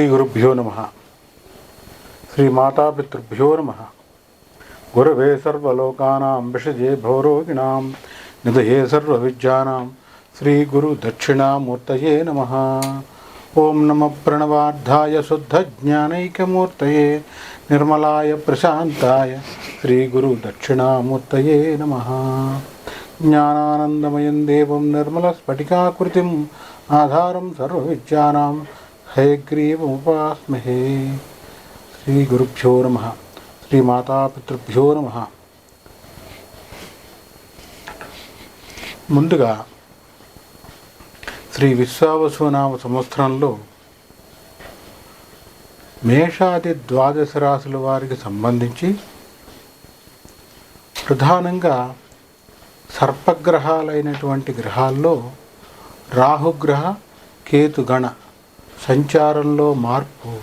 శ్రీ గురుభ్యో నమ శ్రీ మాతాపితృభ్యో నమ గురవే సర్వలోకానాం విషజే భౌరోగిణాం నిధయే సర్వవిద్యానాం శ్రీ గురు దక్షిణామూర్తయే నమ ఓం నమ ప్రణవార్థాయ శుద్ధ జ్ఞానైకమూర్తయే నిర్మలాయ ప్రశాంతాయ శ్రీ గురు దక్షిణామూర్తయే నమ జ్ఞానానందమయం దేవం నిర్మలస్ఫటికాకృతిం ఆధారం సర్వవిద్యానాం హయగ్రీవముపాస్మహే శ్రీ గురుభ్యో నమ. శ్రీ మాతాపితృభ్యో నమ. ముందుగా శ్రీ విశ్వావసునామ సంవత్సరంలో మేషాది ద్వాదశ రాశుల వారికి సంబంధించి ప్రధానంగా సర్పగ్రహాలైనటువంటి గ్రహాల్లో రాహుగ్రహ కేతుగణ సంచారంలో మార్పు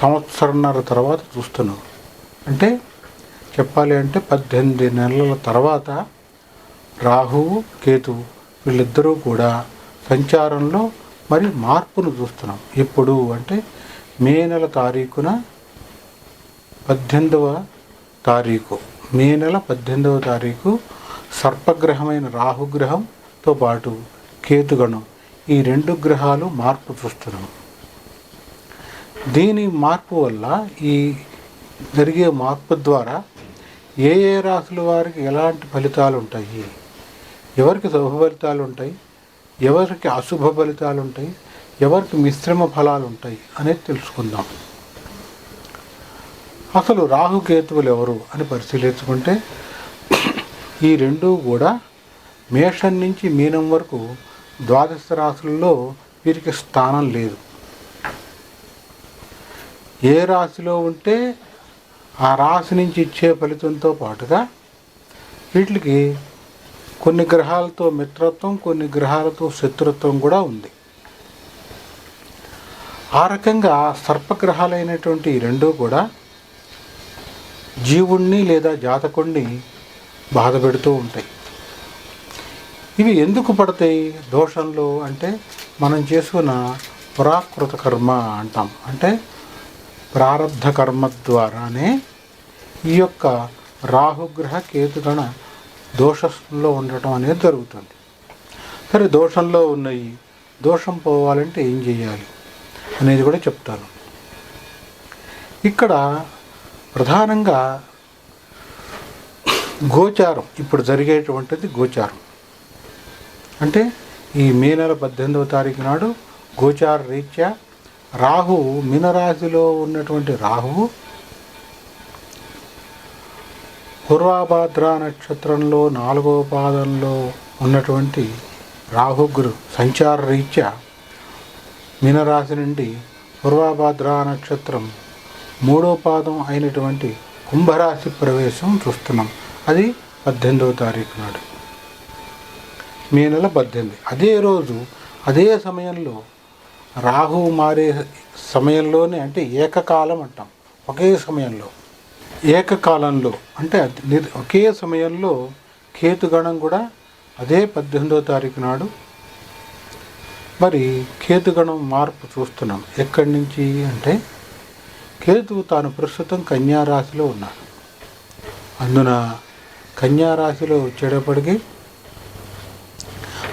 సంవత్సరంన్నర తర్వాత చూస్తున్నాం. అంటే చెప్పాలి అంటే పద్దెనిమిది నెలల తర్వాత రాహువు కేతువు వీళ్ళిద్దరూ కూడా సంచారంలో మరి మార్పును చూస్తున్నాం. ఎప్పుడు అంటే మే నెల తారీఖున పద్దెనిమిదవ తారీఖు. మే నెల పద్దెనిమిదవ తారీఖు సర్పగ్రహమైన రాహుగ్రహంతో పాటు కేతుగణం ఈ రెండు గ్రహాలు మార్పు చూస్తున్నాం. దీని మార్పు వల్ల ఈ జరిగే మార్పు ద్వారా ఏ ఏ రాశుల వారికి ఎలాంటి ఫలితాలు ఉంటాయి? ఎవరికి శుభ ఫలితాలు ఉంటాయి? ఎవరికి అశుభ ఫలితాలు ఉంటాయి? ఎవరికి మిశ్రమ ఫలాలు ఉంటాయి అనేది తెలుసుకుందాం. అసలు రాహుకేతువులు ఎవరు అని పరిశీలించుకుంటే ఈ రెండు కూడా మేషం నుంచి మీనం వరకు ద్వాదశ రాశుల్లో వీరికి స్థానం లేదు. ఏ రాశిలో ఉంటే ఆ రాశి నుంచి ఇచ్చే ఫలితంతో పాటుగా వీటికి కొన్ని గ్రహాలతో మిత్రత్వం కొన్ని గ్రహాలతో శత్రుత్వం కూడా ఉంది. ఆ రకంగా సర్పగ్రహాలైనటువంటి రెండూ కూడా జీవుణ్ణి లేదా జాతకుణ్ణి బాధ పెడుతూ ఉంటాయి. ఇవి ఎందుకు పడతాయి? దోషంలో అంటే మనం చేసుకున్న పురాకృత కర్మ అంటాం. అంటే ప్రారంధ కర్మ ద్వారానే ఈ యొక్క రాహుగ్రహ కేతుగణ దోషంలో ఉండటం అనేది జరుగుతుంది. సరే దోషంలో ఉన్నాయి దోషం పోవాలంటే ఏం చేయాలి అనేది కూడా చెప్తాను. ఇక్కడ ప్రధానంగా గోచారం ఇప్పుడు జరిగేటువంటిది గోచారం. అంటే ఈ మే నెల పద్దెనిమిదవ తారీఖు నాడు గోచార రీత్యా రాహు మీనరాశిలో ఉన్నటువంటి రాహువు పూర్వాభాద్ర నక్షత్రంలో నాలుగవ పాదంలో ఉన్నటువంటి రాహుగురు సంచార రీత్యా మీనరాశి నుండి పూర్వాభాద్ర నక్షత్రం మూడో పాదం అయినటువంటి కుంభరాశి ప్రవేశం చూస్తున్నాం. అది పద్దెనిమిదవ తారీఖు నాడు. మే నెల పద్దెనిమిది. అదే రోజు అదే సమయంలో రాహువు మారే సమయంలోనే అంటే ఏకకాలం అంటాం. ఒకే సమయంలో. ఏకకాలంలో అంటే ఒకే సమయంలో కేతుగణం కూడా అదే పద్దెనిమిదో తారీఖు నాడు మరి కేతుగణం మార్పు చూస్తున్నాం. ఎక్కడి నుంచి అంటే కేతువు తాను ప్రస్తుతం కన్యా రాశిలో ఉన్నాడు. అందున కన్యారాశిలో రాశిలో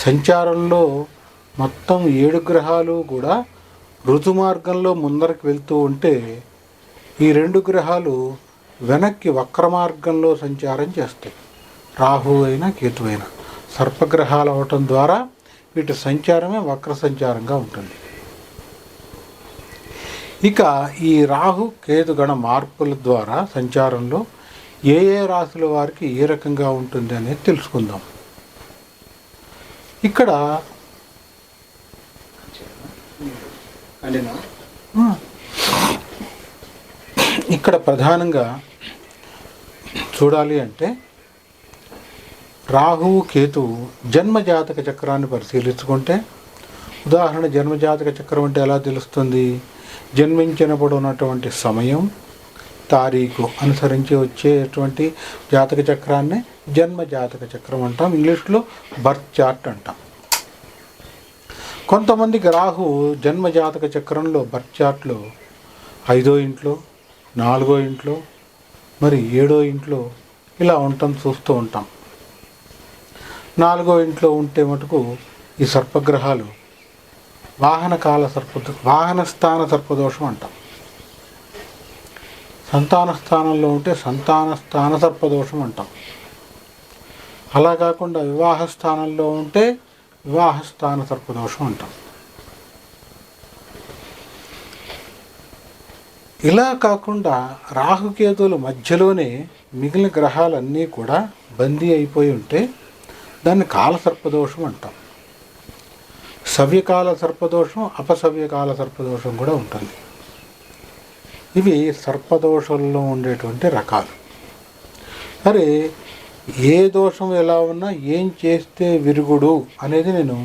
సంచారంలో మొత్తం ఏడు గ్రహాలు కూడా ఋతు మార్గంలో ముందరకు వెళ్తూ ఉంటే ఈ రెండు గ్రహాలు వెనక్కి వక్ర మార్గంలో సంచారం చేస్తాయి. రాహు అయినా కేతు అయినా. సర్పగ్రహాలు అవటం ద్వారా వీటి సంచారమే వక్ర సంచారంగా ఉంటుంది. ఇక ఈ రాహు కేతు గణ మార్పుల ద్వారా సంచారంలో ఏ ఏ రాశుల వారికి ఏ రకంగా ఉంటుంది అనేది తెలుసుకుందాం. ఇక్కడ ఇక్కడ ప్రధానంగా చూడాలి అంటే రాహువు కేతువు జన్మజాతక చక్రాన్ని పరిశీలించుకుంటే ఉదాహరణ జన్మజాతక చక్రం అంటే ఎలా తెలుస్తుంది? జన్మించినప్పుడు ఉన్నటువంటి సమయం తారీఖు అనుసరించి వచ్చేటువంటి జాతక చక్రాన్ని జన్మ జాతక చక్రం అంటాం. ఇంగ్లీష్లో బర్త్ చార్ట్ అంటాం. కొంతమందికి రాహు జన్మ జాతక చక్రంలో బర్త్ చార్ట్లో ఐదో ఇంట్లో నాలుగో ఇంట్లో మరి ఏడో ఇంట్లో ఇలా ఉంటాం చూస్తూ ఉంటాం. నాలుగో ఇంట్లో ఉంటే మటుకు ఈ సర్పగ్రహాలు వాహన కాల సర్ప వాహన స్థాన సర్పదోషం అంటాం. సంతాన స్థానంలో ఉంటే సంతాన స్థాన సర్పదోషం అంటాం. అలా కాకుండా వివాహ స్థానంలో ఉంటే వివాహ స్థాన సర్పదోషం అంటాం. ఇలా కాకుండా రాహుకేతువుల మధ్యలోనే మిగిలిన గ్రహాలన్నీ కూడా బందీ అయిపోయి ఉంటే దాన్ని కాల సర్పదోషం అంటాం. సవ్యకాల సర్పదోషం అపసవ్యకాల సర్పదోషం కూడా ఉంటుంది. ఇవి సర్పదోషంలో ఉండేటువంటి రకాలు. సరే ఏ దోషం ఎలా ఉన్నా ఏం చేస్తే విరుగుడు అనేది నేను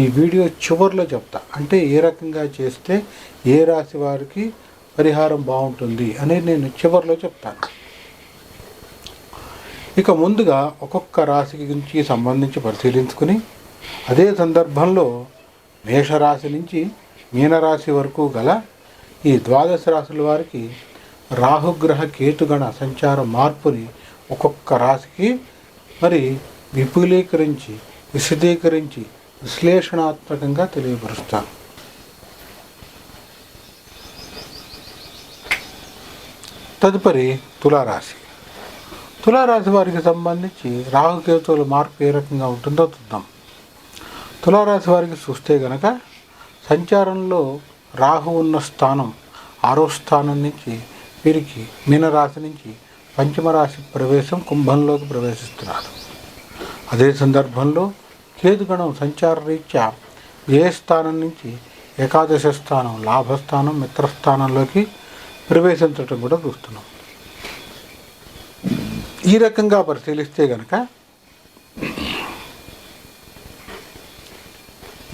ఈ వీడియో చివరిలో చెప్తా. అంటే ఏ రకంగా చేస్తే ఏ రాశి వారికి పరిహారం బాగుంటుంది అనేది నేను చివరిలో చెప్తాను. ఇక ముందుగా ఒక్కొక్క రాశికి గురించి సంబంధించి పరిశీలించుకుని అదే సందర్భంలో మేషరాశి నుంచి మీనరాశి వరకు గల ఈ ద్వాదశ రాశుల వారికి రాహుగ్రహ కేతుగణ సంచార మార్పుని ఒక్కొక్క రాశికి మరి విపులీకరించి విశదీకరించి విశ్లేషణాత్మకంగా తెలియపరుస్తాను తదుపరి తులారాశి. తులారాశి వారికి సంబంధించి రాహుకేతువుల మార్పు ఏ రకంగా ఉంటుందో చూద్దాం. తులారాశి వారికి చూస్తే గనక సంచారంలో రాహు ఉన్న స్థానం ఆరో స్థానం నుంచి వీరికి మీనరాశి నుంచి పంచమరాశి ప్రవేశం కుంభంలోకి ప్రవేశిస్తున్నారు. అదే సందర్భంలో కేతుగణం సంచార రీత్యా ఏ స్థానం నుంచి ఏకాదశ స్థానం లాభస్థానం మిత్రస్థానంలోకి ప్రవేశించటం కూడా చూస్తున్నాం. ఈ రకంగా పరిశీలిస్తే గనక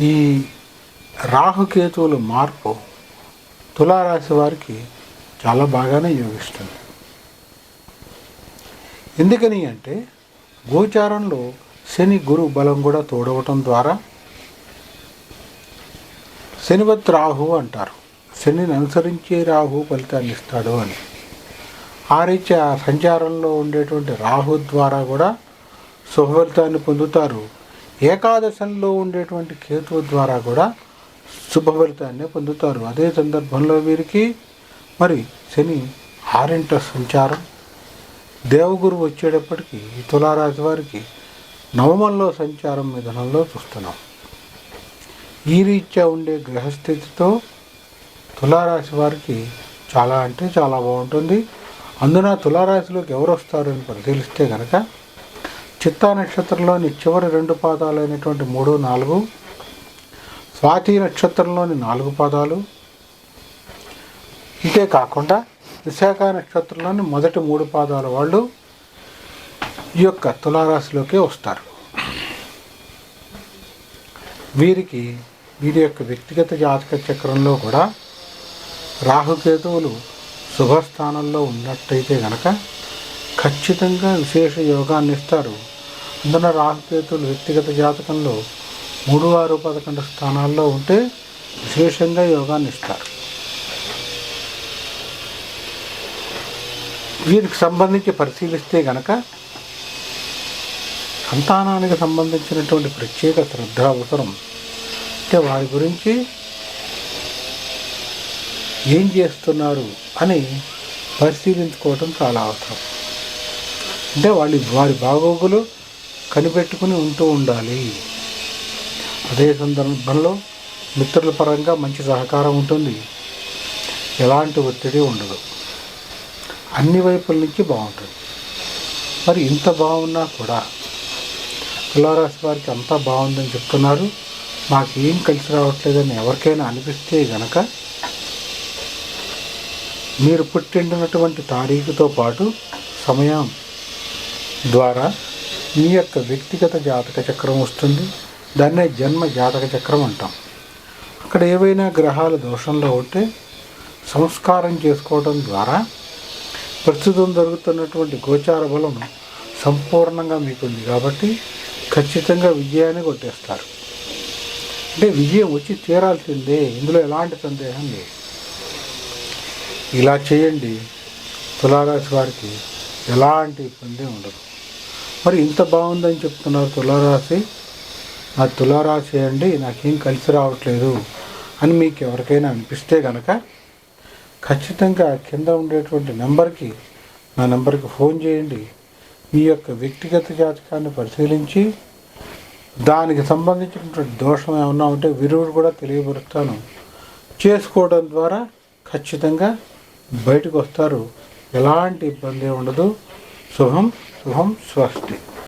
ఈ రాహుకేతువుల మార్పు తులారాశి వారికి చాలా బాగానే యోగిస్తుంది. ఎందుకని అంటే గోచారంలో శని గురు బలం కూడా తోడవటం ద్వారా శనివత్ రాహు అంటారు. శనిని అనుసరించే రాహు ఫలితాన్ని ఇస్తాడు అని. ఆ రీత్యా సంచారంలో ఉండేటువంటి రాహు ద్వారా కూడా శుభఫలితాన్ని పొందుతారు. ఏకాదశంలో ఉండేటువంటి కేతువు ద్వారా కూడా శుభ ఫలితాన్ని పొందుతారు. అదే సందర్భంలో వీరికి మరి శని ఆరింట సంచారం. దేవగురు వచ్చేటప్పటికి ఈ తులారాశి వారికి నవమంలో సంచారం విధానంలో చూస్తున్నాం. ఈ రీత్యా ఉండే గ్రహస్థితితో తులారాశి వారికి చాలా అంటే చాలా బాగుంటుంది. అందున తులారాశిలోకి ఎవరు వస్తారు అని పరిశీలిస్తే కనుక చిత్తా నక్షత్రంలోని చివరి రెండు పాదాలైనటువంటి మూడు నాలుగు స్వాతి నక్షత్రంలోని నాలుగు పాదాలు. ఇంతే కాకుండా విశాఖ నక్షత్రంలోని మొదటి మూడు పాదాల వాళ్ళు ఈ యొక్క తులారాశిలోకి వస్తారు. వీరికి వీరి యొక్క వ్యక్తిగత జాతక చక్రంలో కూడా రాహుకేతువులు శుభస్థానంలో ఉన్నట్టయితే గనక ఖచ్చితంగా విశేష యోగాన్ని ఇస్తారు. అందున రాహుకేతువులు వ్యక్తిగత జాతకంలో మూడు ఆరు పదకొండు స్థానాల్లో ఉంటే విశేషంగా యోగాన్ని ఇస్తారు. వీరికి సంబంధించి పరిశీలిస్తే గనక సంతానానికి సంబంధించినటువంటి ప్రత్యేక శ్రద్ధ అవసరం. అంటే వారి గురించి ఏం చేస్తున్నారు అని పరిశీలించుకోవటం చాలా అవసరం. అంటే వాళ్ళు వారి బాగోగులు కనిపెట్టుకుని ఉంటూ ఉండాలి. అదే సందర్భంలో మిత్రుల పరంగా మంచి సహకారం ఉంటుంది. ఎలాంటి ఒత్తిడి ఉండదు. అన్ని వైపుల నుంచి బాగుంటుంది. మరి ఇంత బాగున్నా కూడా తులారాశి వారికి అంతా బాగుందని చెప్తున్నారు. మాకు ఏం కలిసి రావట్లేదని ఎవరికైనా అనిపిస్తే గనక మీరు పుట్టినటువంటి తారీఖుతో పాటు సమయం ద్వారా మీ యొక్క వ్యక్తిగత జాతక చక్రం వస్తుంది. దాన్నే జన్మ జాతక చక్రం అంటాం. అక్కడ ఏవైనా గ్రహాలు దోషంలో ఉంటే సంస్కారం చేసుకోవడం ద్వారా ప్రస్తుతం జరుగుతున్నటువంటి గోచార బలం సంపూర్ణంగా మీకుంది కాబట్టి ఖచ్చితంగా విజయాన్ని కొట్టేస్తారు. అంటే విజయం వచ్చి తీరాల్సిందే ఇందులో ఎలాంటి సందేహం లేదు. ఇలా చేయండి తులారాశి వారికి ఎలాంటి ఇబ్బంది ఉండదు. మరి ఇంత బాగుందని చెప్తున్నారు తులారాశి నా తులారాశి అండి నాకేం కలిసి రావట్లేదు అని మీకు ఎవరికైనా అనిపిస్తే కనుక ఖచ్చితంగా కింద ఉండేటువంటి నెంబర్కి నా నెంబర్కి ఫోన్ చేయండి. మీ యొక్క వ్యక్తిగత జాతకాన్ని పరిశీలించి దానికి సంబంధించినటువంటి దోషం ఏమన్నా ఉంటే విరువుడు కూడా తెలియపరుస్తాను. చేసుకోవడం ద్వారా ఖచ్చితంగా బయటకు వస్తారు. ఎలాంటి ఇబ్బంది ఉండదు. శుభం శుభం స్వస్తి.